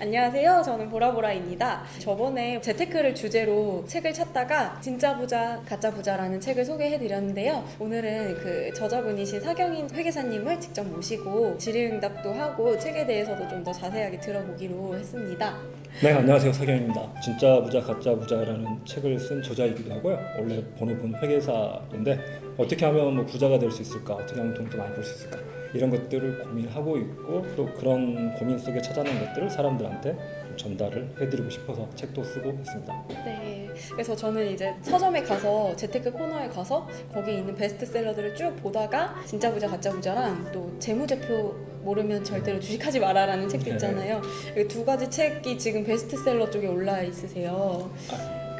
안녕하세요. 저는 보라보라입니다. 저번에 재테크를 주제로 책을 찾다가 진짜 부자, 가짜 부자라는 책을 소개해 드렸는데요. 오늘은 그 저자분이신 사경인 회계사님을 직접 모시고 질의응답도 하고 책에 대해서도 좀 더 자세하게 들어보기로 했습니다. 네 안녕하세요 사경입니다. 진짜 부자 가짜 부자라는 책을 쓴 저자이기도 하고요. 원래 본업은 회계사인데 어떻게 하면 뭐 부자가 될 수 있을까, 어떻게 하면 돈도 많이 벌 수 있을까 이런 것들을 고민하고 있고 또 그런 고민 속에 찾아낸 것들을 사람들한테 좀 전달을 해드리고 싶어서 책도 쓰고 있습니다. 네. 그래서 저는 이제 서점에 가서 재테크 코너에 가서 거기 있는 베스트셀러들을 쭉 보다가 진짜 부자 가짜 부자랑 또 재무제표 모르면 절대로 주식하지 마라라는 책도 네. 있잖아요. 이두 가지 책이 지금 베스트셀러 쪽에 올라 있으세요.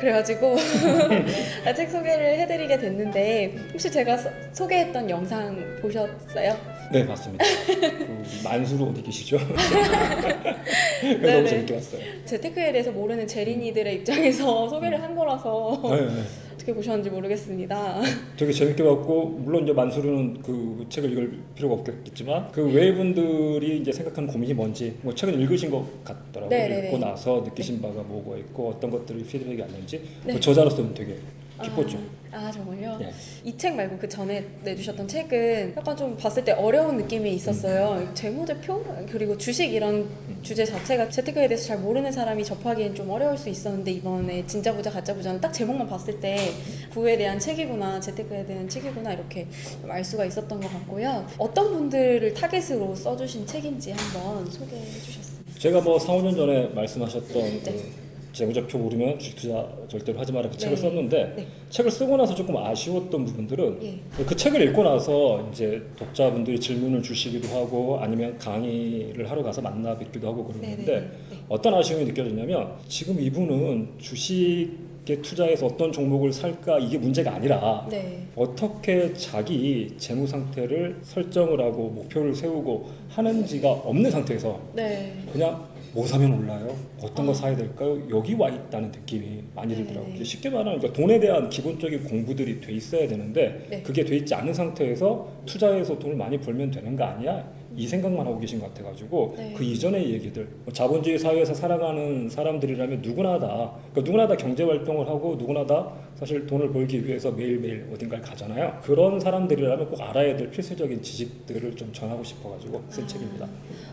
그래가지고 책 소개를 해드리게 됐는데 혹시 제가 소- 소개했던 영상 보셨어요? 네 맞습니다. 그 만수로 어디 계시죠? 너무 재밌게 봤어요. 재테크에 대해서 모르는 제리니들의 입장에서 소개를 한 거라서 네, 네. 어떻게 보셨는지 모르겠습니다. 되게 재밌게 봤고 물론 이제 만수르는 그 책을 읽을 필요가 없겠지만 그 외의 분들이 이제 생각하는 고민이 뭔지 뭐 책은 읽으신 것 같더라고요. 네네네. 읽고 나서 느끼신 바가 뭐가 있고 어떤 것들이 피드백이 왔는지 네. 그 저자로서는 되게 기뻤죠. 아, 아, 정말요? 네. 이책 말고 그 전에 내주셨던 책은 약간 좀 봤을 때 어려운 느낌이 있었어요. 재무제표 그리고 주식 이런 주제 자체가 재테크에 대해서 잘 모르는 사람이 접하기엔 좀 어려울 수 있었는데 이번에 진짜 부자 가짜 부자는 딱 제목만 봤을 때 부에 대한 책이구나 재테크에 대한 책이구나 이렇게 좀알 수가 있었던 것 같고요. 어떤 분들을 타겟으로 써주신 책인지 한번 소개해 주셨습니다. 제가 뭐 4, 5년 전에 말씀하셨던 네. 그 재무제표 모르면 주식 투자 절대로 하지 마라 그 네. 책을 썼는데 네. 책을 쓰고 나서 조금 아쉬웠던 부분들은 예. 그 책을 읽고 나서 이제 독자분들이 질문을 주시기도 하고 아니면 강의를 하러 가서 만나 뵙기도 하고 그러는데. 네. 어떤 아쉬움이 느껴졌냐면 지금 이분은 주식에 투자해서 어떤 종목을 살까 이게 문제가 아니라 네. 어떻게 자기 재무 상태를 설정을 하고 목표를 세우고 하는지가 없는 상태에서 네. 그냥 뭐 사면 올라요? 어떤 거 사야 될까요? 여기 와 있다는 느낌이 많이 네네. 들더라고요. 쉽게 말하면 그러니까 돈에 대한 기본적인 공부들이 돼 있어야 되는데 네. 그게 돼 있지 않은 상태에서 투자해서 돈을 많이 벌면 되는 거 아니야? 이 생각만 하고 계신 것 같아가지고 네. 그 이전의 얘기들 뭐 자본주의 사회에서 살아가는 사람들이라면 누구나 다 그러니까 누구나 다 경제 활동을 하고 누구나 다 사실 돈을 벌기 위해서 매일매일 어딘가를 가잖아요. 그런 사람들이라면 꼭 알아야 될 필수적인 지식들을 좀 전하고 싶어가지고 쓴 아. 책입니다.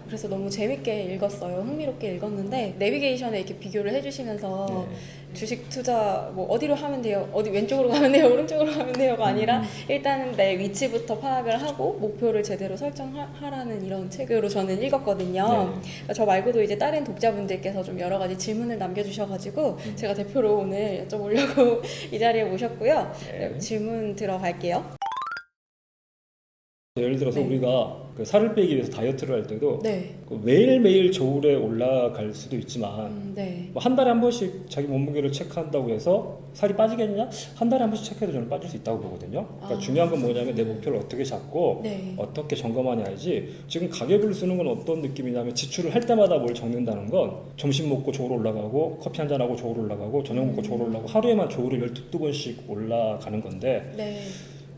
그래서 너무 재밌게 읽었어요. 흥미롭게 읽었는데 내비게이션에 이렇게 비교를 해주시면서 네. 주식 투자 뭐 어디로 하면 돼요? 어디 왼쪽으로 가면 돼요? 오른쪽으로 가면 돼요가 아니라 음. 일단은 내 위치부터 파악을 하고 목표를 제대로 설정하라 는 이런 책으로 저는 읽었거든요. 네. 저 말고도 이제 다른 독자분들께서 좀 여러 가지 질문을 남겨주셔가지고 음. 제가 대표로 오늘 여쭤보려고 이 자리에 모셨고요. 네. 네, 질문 들어갈게요. 예를 들어서 네. 우리가 그 살을 빼기 위해서 다이어트를 할 때도 네. 그 매일매일 저울에 올라갈 수도 있지만 음, 네. 뭐한 달에 한 번씩 자기 몸무게를 체크한다고 해서 살이 빠지겠냐? 한 달에 한 번씩 체크해도 저는 빠질 수 있다고 보거든요. 그러니까 아. 중요한 건 뭐냐면 내 목표를 어떻게 잡고 네. 어떻게 점검하냐지 지금 가계부를 쓰는 건 어떤 느낌이냐면 지출을 할 때마다 뭘 적는다는 건 점심 먹고 저울 올라가고 커피 한 잔하고 저울 올라가고 저녁 먹고 저울 올라가고 하루에만 저울을 12번씩 올라가는 건데 네.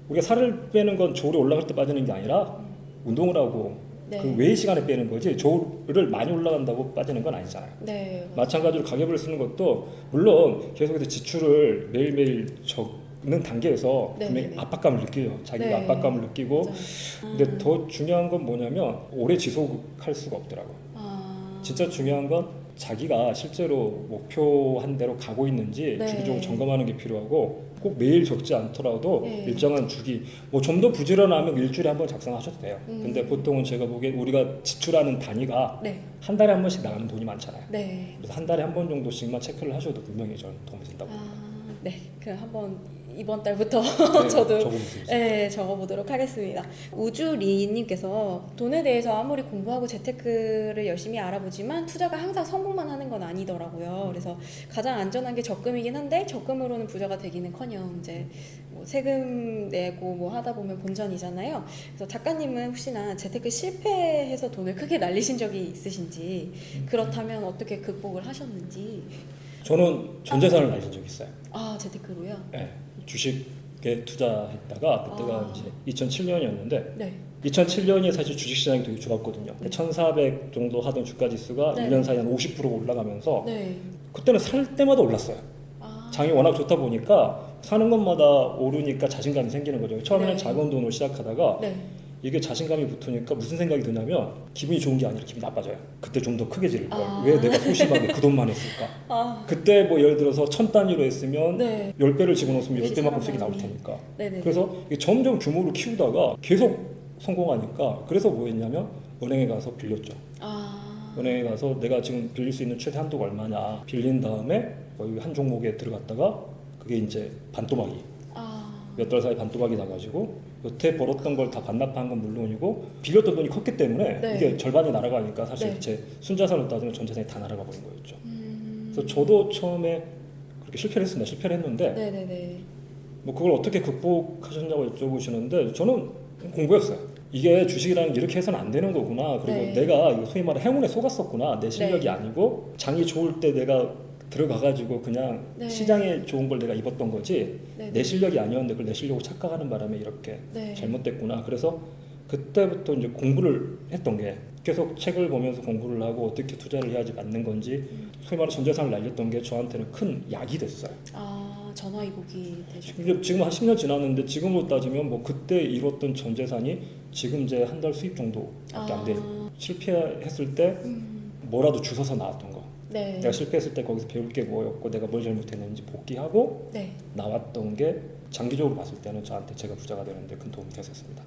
우리가 살을 빼는 건 저울이 올라갈 때 빠지는 게 아니라 운동을 하고 네. 그 외의 시간에 빼는 거지 저울을 많이 올라간다고 빠지는 건 아니잖아요. 네. 마찬가지로 가계부를 쓰는 것도 물론 계속해서 지출을 매일매일 적는 단계에서 네, 분명히 네, 네. 압박감을 느껴요. 자기가 네. 압박감을 느끼고. 근데 더 중요한 건 뭐냐면 오래 지속할 수가 없더라고요. 아. 진짜 중요한 건 자기가 실제로 목표한 대로 가고 있는지 네. 주기적으로 점검하는 게 필요하고 꼭 매일 적지 않더라도 네. 일정한 주기 뭐 좀 더 부지런하면 일주일에 한 번 작성하셔도 돼요. 음. 근데 보통은 제가 보기엔 우리가 지출하는 단위가 네. 한 달에 한 번씩 나가는 돈이 많잖아요. 네. 그래서 한 달에 한 번 정도씩만 체크를 하셔도 분명히 저는 도움이 된다고. 아, 네. 그럼 한번 이번 달부터 네, 저도 적어보세요. 네, 적어보도록 하겠습니다. 우주리님께서 돈에 대해서 아무리 공부하고 재테크를 열심히 알아보지만 투자가 항상 성공만 하는 건 아니더라고요. 그래서 가장 안전한 게 적금이긴 한데 적금으로는 부자가 되기는커녕 이제 뭐 세금 내고 뭐 하다 보면 본전이잖아요. 그래서 작가님은 혹시나 재테크 실패해서 돈을 크게 날리신 적이 있으신지 그렇다면 어떻게 극복을 하셨는지 저는 전 재산을 날린 적이 있어요. 아 재테크로요? 네, 주식에 투자했다가 그때가 아. 이제 2007년이었는데 네. 2007년이 사실 주식시장이 되게 좋았거든요. 1,400 정도 하던 주가 지수가 네. 1년 사이에 한 50%가 올라가면서 네. 그때는 살 때마다 올랐어요. 아. 장이 워낙 좋다 보니까 사는 것마다 오르니까 자신감이 생기는 거죠. 처음에는 네. 작은 돈으로 시작하다가 네. 이게 자신감이 붙으니까 무슨 생각이 드냐면 기분이 좋은 게 아니라 기분이 나빠져요. 그때 좀 더 크게 지를 걸. 아. 왜 내가 소심하게 그 돈만 했을까? 아. 그때 뭐 예를 들어서 천 단위로 했으면 네. 열 배를 집어넣으면 열 배만큼 수익이 나올 마음이. 테니까. 네네. 그래서 점점 규모를 키우다가 계속 성공하니까 그래서 뭐 했냐면 은행에 가서 빌렸죠. 아. 은행에 가서 내가 지금 빌릴 수 있는 최대 한도가 얼마냐 빌린 다음에 거기 한 종목에 들어갔다가 그게 이제 반토막이 아. 몇 달 사이 반토막이 나가지고 여태 벌었던 걸 다 반납한 건 물론이고 빌렸던 돈이 컸기 때문에 네. 이게 절반이 날아가니까 사실 네. 제 순자산으로 따지면 전 재산이 다 날아가 버린 거였죠. 음. 그래서 저도 처음에 그렇게 실패를 했습니다. 실패를 했는데 네네네. 뭐 그걸 어떻게 극복하셨냐고 여쭤보시는데 저는 공부였어요. 이게 주식이라는 게 이렇게 해서는 안 되는 거구나. 그리고 네. 내가 소위 말해 행운에 속았었구나. 내 실력이 네. 아니고 장이 좋을 때 내가 들어가가지고 그냥 네. 시장에 좋은 걸 내가 입었던 거지 네네. 내 실력이 아니었는데 그걸 내 실력으로 착각하는 바람에 이렇게 네. 잘못됐구나. 그래서 그때부터 이제 공부를 했던 게 계속 책을 보면서 공부를 하고 어떻게 투자를 해야지 맞는 건지 음. 소위 말해 전 재산을 날렸던 게 저한테는 큰 약이 됐어요. 아 전화위복이 되죠. 지금, 한 10년 지났는데 지금으로 따지면 뭐 그때 이뤘던 전 재산이 지금 이제 한 달 수입 정도밖에 안 돼요. 아. 실패했을 때 음. 뭐라도 주워서 나왔던 거. 네. 내가 실패했을 때 거기서 배울 게 뭐였고 내가 뭘 잘못했는지 복귀하고 네. 나왔던 게 장기적으로 봤을 때는 저한테 제가 부자가 되는데 큰 도움이 됐었습니다.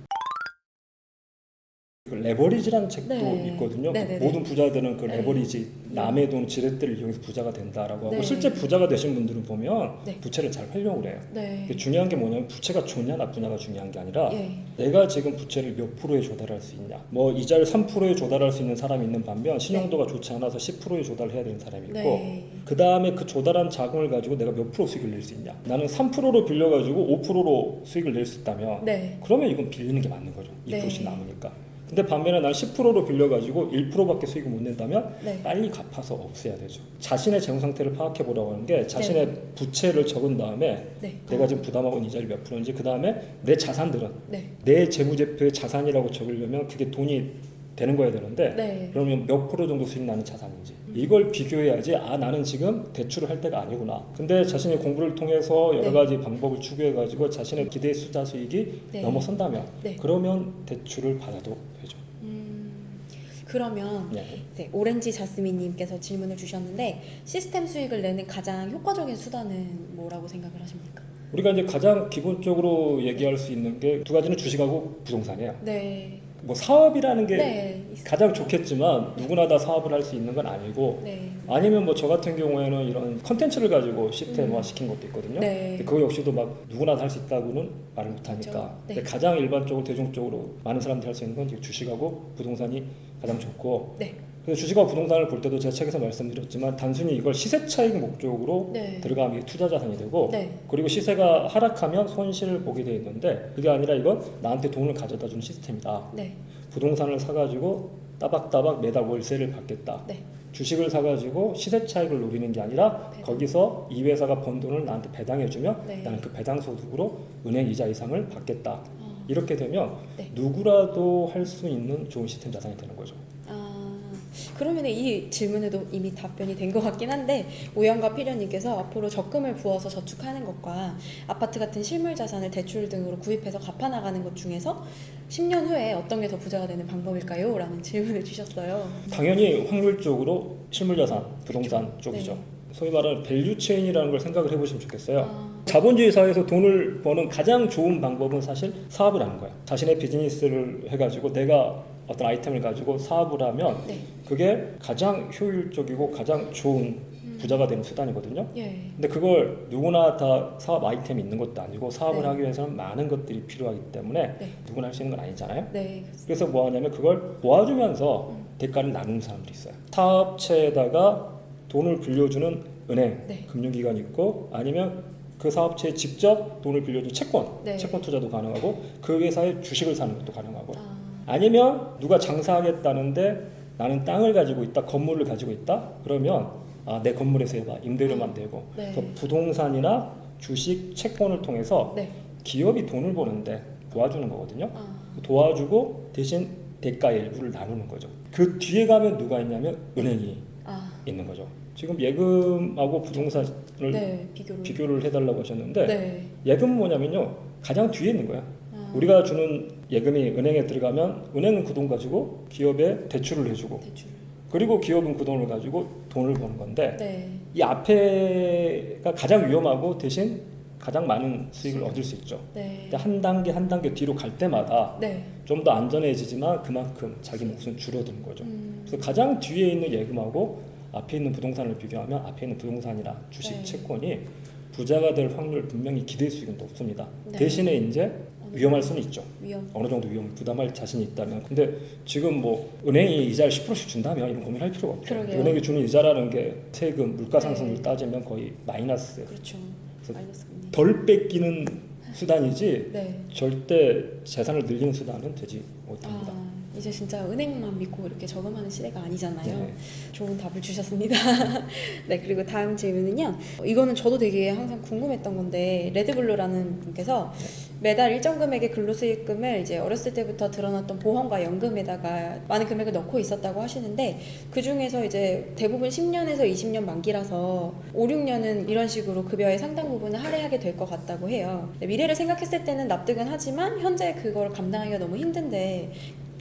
그 레버리지라는 책도 네. 있거든요. 그 네네 네. 모든 부자들은 그 네. 레버리지 남의 돈 지렛대를 이용해서 부자가 된다라고 하고 네. 실제 부자가 되신 분들은 보면 네. 부채를 잘 활용을 해요. 네. 근데 중요한 게 뭐냐면 부채가 좋냐 나쁘냐가 중요한 게 아니라 예. 내가 지금 부채를 몇 프로에 조달할 수 있냐. 뭐 이자를 3%에 조달할 수 있는 사람이 있는 반면 신용도가 좋지 않아서 10%에 조달해야 되는 사람이 있고 네. 그 다음에 그 조달한 자금을 가지고 내가 몇 프로 수익을 낼 수 있냐. 나는 3%로 빌려가지고 5%로 수익을 낼 수 있다면 네. 그러면 이건 빌리는 게 맞는 거죠. 2%씩 네. 남으니까. 근데 반면에 난 10%로 빌려가지고 1%밖에 수익을 못 낸다면 네. 빨리 갚아서 없애야 되죠. 자신의 재무 상태를 파악해 보라고 하는 게 자신의 부채를 적은 다음에 네. 내가 지금 부담하고 있는 이자율이 몇 프로인지 그 다음에 내 자산들은 네. 내 재무제표의 자산이라고 적으려면 그게 돈이 되는 거야 되는데 네. 그러면 몇 프로 정도 수익 나는 자산인지 이걸 비교해야지 아 나는 지금 대출을 할 때가 아니구나 근데 자신의 공부를 통해서 여러 네. 가지 방법을 추구해 가지고 자신의 기대 수자 수익이 네. 넘어선다면 네. 그러면 대출을 받아도 되죠 음. 그러면 네. 네, 오렌지 자스민님께서 질문을 주셨는데 시스템 수익을 내는 가장 효과적인 수단은 뭐라고 생각을 하십니까? 우리가 이제 가장 기본적으로 얘기할 수 있는 게 두 가지는 주식하고 부동산이에요 네. 뭐 사업이라는 게 네. 있- 가장 좋겠지만 누구나 다 사업을 할 수 있는 건 아니고 네. 아니면 뭐 저 같은 경우에는 이런 컨텐츠를 가지고 시스템화 음. 시킨 것도 있거든요. 네. 근데 그거 역시도 막 누구나 다 할 수 있다고는 말을 못 하니까. 그렇죠. 네. 근데 가장 일반적으로 대중적으로 많은 사람들이 할 수 있는 건 주식하고 부동산이 가장 좋고. 네. 그래서 주식하고 부동산을 볼 때도 제가 책에서 말씀드렸지만 단순히 이걸 시세 차익 목적으로 네. 들어가면 이게 투자 자산이 되고 네. 그리고 시세가 하락하면 손실을 보게 돼 있는데 그게 아니라 이건 나한테 돈을 가져다 주는 시스템이다. 네. 부동산을 사가지고 따박따박 매달 월세를 받겠다. 네. 주식을 사가지고 시세 차익을 노리는 게 아니라 배당. 거기서 이 회사가 번 돈을 나한테 배당해주면 네. 나는 그 배당 소득으로 은행 이자 이상을 받겠다. 어. 이렇게 되면 네. 누구라도 할 수 있는 좋은 시스템 자산이 되는 거죠. 아, 그러면 이 질문에도 이미 답변이 된 것 같긴 한데 오영과 필연님께서 앞으로 적금을 부어서 저축하는 것과 아파트 같은 실물 자산을 대출 등으로 구입해서 갚아 나가는 것 중에서 10년 후에 어떤 게 더 부자가 되는 방법일까요? 라는 질문을 주셨어요. 당연히 확률적으로 실물 자산, 부동산 쪽이죠. 네. 소위 말하는 밸류 체인이라는 걸 생각을 해보시면 좋겠어요. 아, 자본주의 사회에서 돈을 버는 가장 좋은 방법은 사실 사업을 하는 거예요. 자신의 비즈니스를 해가지고 내가 어떤 아이템을 가지고 사업을 하면 네. 그게 가장 효율적이고 가장 좋은 부자가 되는 수단이거든요. 예. 근데 그걸 누구나 다 사업 아이템이 있는 것도 아니고 사업을 네. 하기 위해서는 많은 것들이 필요하기 때문에 네. 누구나 할 수 있는 건 아니잖아요. 네. 그래서 뭐 하냐면 그걸 모아주면서 음. 대가를 나누는 사람들이 있어요. 사업체에다가 돈을 빌려주는 은행, 네. 금융기관이 있고 아니면 그 사업체에 직접 돈을 빌려준 채권, 네. 채권 투자도 가능하고 그 회사의 주식을 사는 것도 가능하고 아, 아니면 누가 장사하겠다는데 나는 땅을 가지고 있다, 건물을 가지고 있다. 그러면 아, 내 건물에서 해봐 임대료만 되고 네. 그 부동산이나 주식, 채권을 통해서 네. 기업이 돈을 버는데 도와주는 거거든요. 아, 도와주고 대신 대가의 일부를 나누는 거죠. 그 뒤에 가면 누가 있냐면 은행이 아, 있는 거죠. 지금 예금하고 부동산을 네, 비교를. 비교를 해달라고 하셨는데 네. 예금은 뭐냐면요 가장 뒤에 있는 거야. 아, 우리가 주는 예금이 은행에 들어가면 은행은 그 돈 가지고 기업에 대출을 해주고 대출. 그리고 기업은 그 돈을 가지고 돈을 버는 건데 네. 이 앞에가 가장 위험하고 대신 가장 많은 수익을 얻을 수 있죠. 네. 근데 한 단계 한 단계 뒤로 갈 때마다 네. 좀더 안전해지지만 그만큼 자기 몫은 줄어드는 거죠. 음, 그래서 가장 뒤에 있는 예금하고 앞에 있는 부동산을 비교하면 앞에 있는 부동산이나 주식 네. 채권이 부자가 될 확률 분명히 기대 수익은 높습니다. 네. 대신에 이제 위험할 수는 있죠. 위험. 어느 정도 위험을 부담할 자신이 있다면. 근데 지금 뭐 은행이 이자를 10%씩 준다면 이런 고민할 필요가 없죠. 그러게요. 은행이 주는 이자라는 게 세금, 물가 상승률 네. 따지면 거의 마이너스. 그렇죠. 덜 뺏기는 수단이지 네. 절대 재산을 늘리는 수단은 되지 못합니다. 아, 이제 진짜 은행만 믿고 이렇게 저금하는 시대가 아니잖아요. 네. 좋은 답을 주셨습니다. 네, 그리고 다음 질문은요. 이거는 저도 되게 항상 궁금했던 건데 레드블루라는 분께서 매달 일정 금액의 근로수익금을 이제 어렸을 때부터 들어놨던 보험과 연금에다가 많은 금액을 넣고 있었다고 하시는데 그 중에서 이제 대부분 10년에서 20년 만기라서 5, 6년은 이런 식으로 급여의 상당 부분을 할애하게 될 것 같다고 해요. 네, 미래를 생각했을 때는 납득은 하지만 현재 그걸 감당하기가 너무 힘든데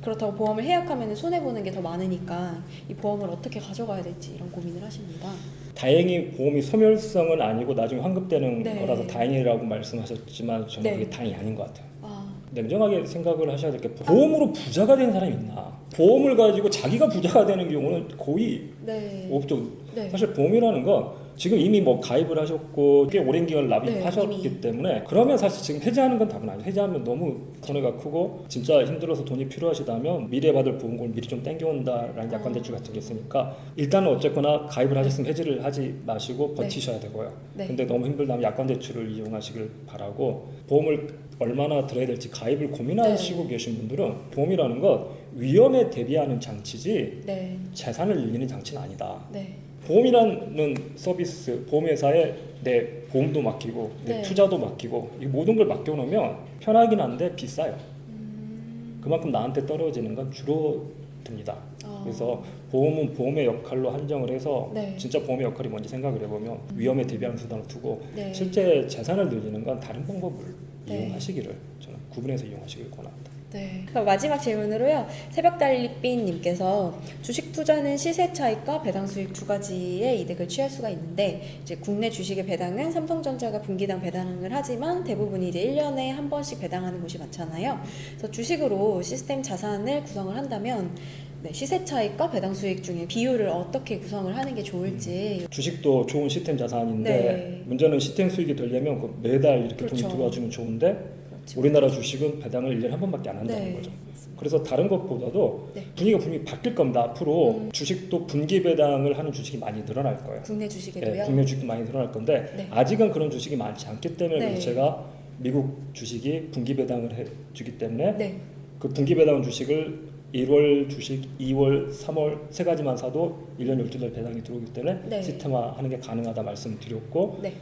그렇다고 보험을 해약하면 손해 보는 게 더 많으니까 이 보험을 어떻게 가져가야 될지 이런 고민을 하십니다. 다행히 보험이 소멸성은 아니고 나중에 환급되는 네. 거라서 다행이라고 말씀하셨지만 저는 네. 그게 다행이 아닌 것 같아요. 아, 냉정하게 생각을 하셔야 될 게 보험으로 부자가 된 사람이 있나? 보험을 가지고 자기가 부자가 되는 경우는 거의 네. 없죠. 네. 사실 보험이라는 건 지금 이미 뭐 가입을 하셨고 꽤 오랜 기간 납입하셨기 네. 때문에 그러면 사실 지금 해지하는 건 답은 아니에요. 해지하면 너무 손해가 크고 진짜 힘들어서 돈이 필요하시다면 미래 받을 보험금을 미리 좀 땡겨온다라는 약관 아. 대출 같은 게 있으니까 일단은 어쨌거나 가입을 하셨으면 해지를 하지 마시고 네. 버티셔야 되고요. 네. 근데 너무 힘들다면 약관 대출을 이용하시길 바라고 보험을 얼마나 들어야 될지 가입을 고민하시고 네. 계신 분들은 보험이라는 건 위험에 대비하는 장치지 네. 재산을 늘리는 장치는 아니다. 네. 보험이라는 서비스, 보험회사에 내 보험도 맡기고 내 네. 투자도 맡기고 이 모든 걸 맡겨놓으면 편하긴 한데 비싸요. 음, 그만큼 나한테 떨어지는 건 줄어듭니다. 아. 그래서 보험은 보험의 역할로 한정을 해서 네. 진짜 보험의 역할이 뭔지 생각을 해보면 위험에 대비하는 수단을 두고 네. 실제 재산을 늘리는 건 다른 방법을 네. 이용하시기를 저는 구분해서 이용하시길 권합니다. 네. 그럼 마지막 질문으로요. 새벽달리삐님께서 주식 투자는 시세 차익과 배당 수익 두 가지의 이득을 취할 수가 있는데 이제 국내 주식의 배당은 삼성전자가 분기당 배당을 하지만 대부분이 이제 1년에 한 번씩 배당하는 곳이 많잖아요. 그래서 주식으로 시스템 자산을 구성을 한다면 네, 시세 차익과 배당 수익 중에 비율을 어떻게 구성을 하는 게 좋을지 주식도 좋은 시스템 자산인데 네. 문제는 시스템 수익이 되려면 그 매달 이렇게 그렇죠. 돈이 들어와주면 좋은데 그렇죠. 우리나라 주식은 배당을 1년에 한 번밖에 안 한다는 네. 거죠. 그래서 다른 것보다도 네. 분위기가 분명히 바뀔 겁니다. 앞으로 음. 주식도 분기 배당을 하는 주식이 많이 늘어날 거예요. 국내 예, 주식에도요. 국내 주식도 많이 늘어날 건데 네. 아직은 그런 주식이 많지 않기 때문에 네. 제가 미국 주식이 분기 배당을 해주기 때문에 네. 그 분기 배당 주식을 1월 주식, 2월, 3월 세 가지만 사도 1년 12달 배당이 들어오기 때문에 네. 시스템화하는 게 가능하다 말씀드렸고 네.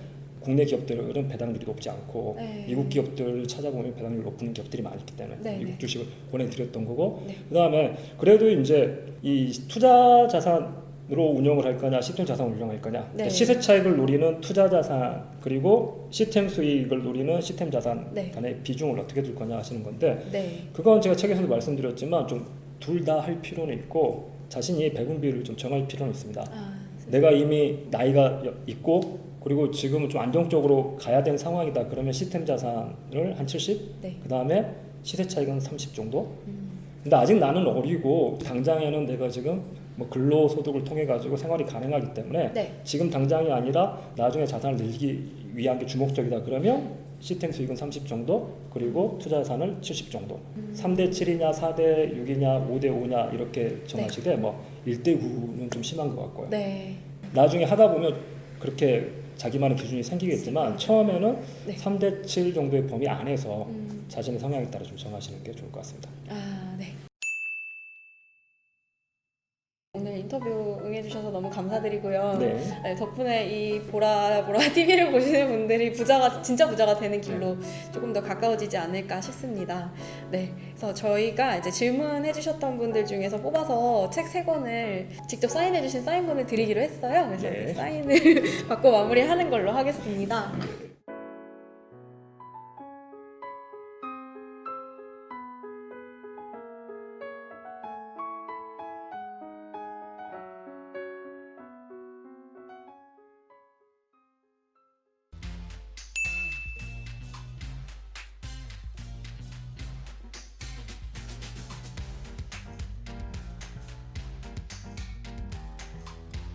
국내 기업들은 배당률이 높지 않고 네. 미국 기업들 찾아보면 배당률 높은 기업들이 많기 때문에 네, 미국 네. 주식을 보내드렸던 거고 네. 그 다음에 그래도 이제 이 투자 자산으로 운영을 할 거냐 시스템 자산을 운영할 거냐 그러니까 네. 시세 차익을 노리는 투자 자산 그리고 시스템 수익을 노리는 시스템 자산 네. 간의 비중을 어떻게 둘 거냐 하시는 건데 네. 그건 제가 책에서도 말씀드렸지만 좀 둘 다 할 필요는 있고 자신이 배분 비율을 좀 정할 필요는 있습니다. 아, 내가 이미 나이가 여- 있고 그리고 지금은 좀 안정적으로 가야 되는 상황이다. 그러면 시스템 자산을 한 70, 네. 그 다음에 시세 차익은 30 정도. 음, 근데 아직 나는 어리고 당장에는 내가 지금 뭐 근로 소득을 통해 가지고 생활이 가능하기 때문에 네. 지금 당장이 아니라 나중에 자산을 늘리기 위한 게 주목적이다. 그러면 시스템 수익은 30 정도, 그리고 투자 자산을 70 정도. 음. 3대 7이냐, 4대 6이냐, 5대 5냐 이렇게 정하시되 네. 뭐 1대 9는 좀 심한 것 같고요. 네. 나중에 하다 보면 그렇게 자기만의 기준이 생기겠지만 처음에는 네. 3대 7 정도의 범위 안에서 음, 자신의 성향에 따라 좀 정하시는 게 좋을 것 같습니다. 아, 네. 오늘 인터뷰 응해 주셔서 너무 감사드리고요. 네. 네, 덕분에 이 보라 보라 TV를 보시는 분들이 부자가 진짜 부자가 되는 길로 조금 더 가까워지지 않을까 싶습니다. 네, 그래서 저희가 이제 질문해주셨던 분들 중에서 뽑아서 책 세 권을 직접 사인해주신 사인본을 드리기로 했어요. 그래서 네. 사인을 받고 마무리하는 걸로 하겠습니다.